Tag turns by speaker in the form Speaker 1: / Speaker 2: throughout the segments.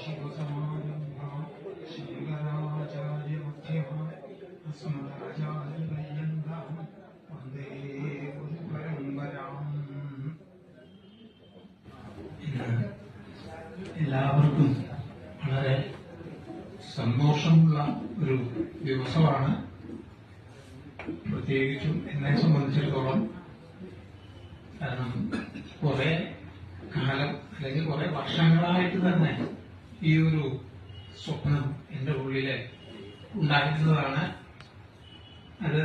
Speaker 1: സദാശിവസമാരംഭാം ശങ്കരാചാര്യമധ്യമാം അസ്മദാചാര്യപര്യന്താം വന്ദേ ഗുരുപരമ്പരാം എല്ലാവർക്കും വളരെ സന്തോഷമുള്ള ഒരു ദിവസമാണ്. പ്രത്യേകിച്ചും എന്നെ സംബന്ധിച്ചിടത്തോളം കാരണം കുറെ കാലം അല്ലെങ്കിൽ കുറെ വർഷങ്ങളായിട്ട് തന്നെ ഈ ഒരു സ്വപ്നം എന്റെ ഉള്ളിൽ ഉണ്ടായിരുന്നതാണ് അത്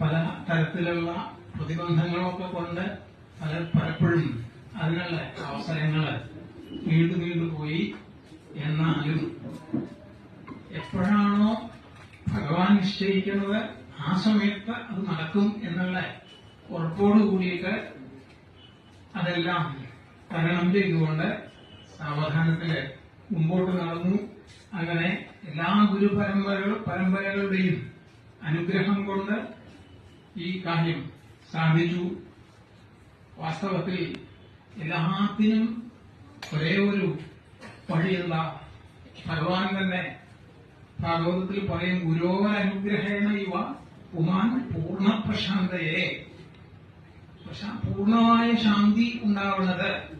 Speaker 1: പല തരത്തിലുള്ള പ്രതിബന്ധങ്ങളൊക്കെ കൊണ്ട് പല പലപ്പോഴും അതിനുള്ള അവസരങ്ങൾ നീണ്ടു നീണ്ടു പോയി എന്നാലും എപ്പോഴാണോ ഭഗവാൻ നിശ്ചയിക്കുന്നത് ആ സമയത്ത് അത് നടക്കും എന്നുള്ള ഉറപ്പോട് കൂടിയിട്ട് അതെല്ലാം തരണം ചെയ്തുകൊണ്ട് സാവധാനത്തിൽ മുമ്പോട്ട് നടന്നു. അങ്ങനെ എല്ലാ ഗുരു പരമ്പര പരമ്പരകളുടെയും അനുഗ്രഹം കൊണ്ട് ഈ കാര്യം സാധിച്ചു. വാസ്തവത്തിൽ എല്ലാത്തിനും ഒരേ ഒരു വഴിയുള്ള ഭഗവാൻ തന്നെ ഭാഗവതത്തിൽ പറയും ഗുരോവരനുഗ്രഹേണ ഇവ ഉമാൻ പൂർണ പ്രശാന്തയെ. പ്രശാ- പൂർണമായ ശാന്തി ഉണ്ടാവുന്നത്